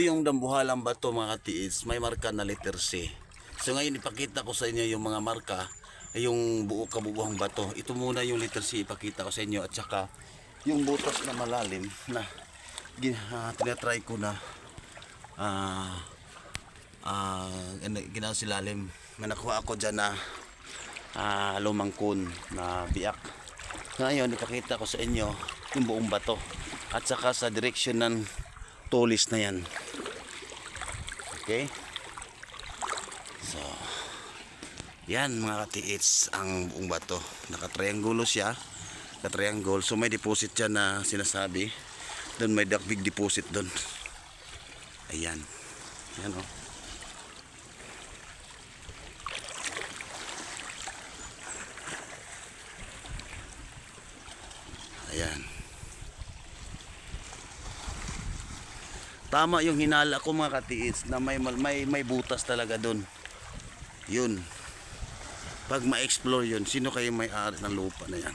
Ito yung dambuhalang bato mga katiis, may marka na letter C. So ngayon ipakita ko sa inyo yung mga marka, yung buo kabubuhang bato. Ito muna yung letter C ipakita ko sa inyo at saka yung butas na malalim na ah, tinatry ko na ah ah ginawa silalim na nakuha ako dyan na ah, lumangkon na biak. Ngayon ipakita ko sa inyo yung buong bato at saka sa direksyon ng tulis na yan. Okay? So, yan mga katiits ang buong bato. Nakatriangulo siya. Nakatriangle. So may deposit siya na sinasabi. Doon may big deposit doon. Ayan. Ayan oh. o. Ayan. Tama yung hinala ko mga katiits na may, may, may butas talaga doon. Yun. Pag ma-explore yun, sino kayo may ari ng lupa na yan?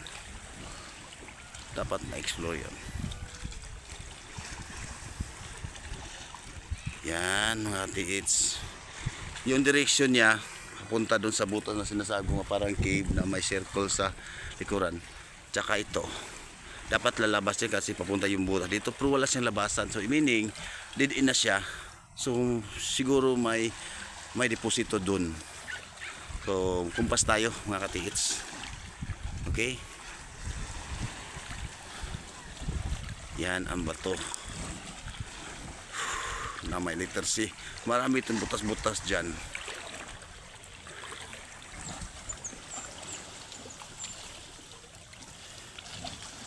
Dapat ma-explore yun. Yan mga katiits. Yung direction niya, papunta doon sa butas na sinasabi parang cave na may circle sa likuran. Tsaka ito, dapat lalabas siya kasi papunta yung butas dito. Pero wala siyang labasan. So meaning dead in na siya. So siguro may may deposito dun. So kumpas tayo mga katihits. Okay? Yan ang bato. Na may letter marami itong butas-butas dyan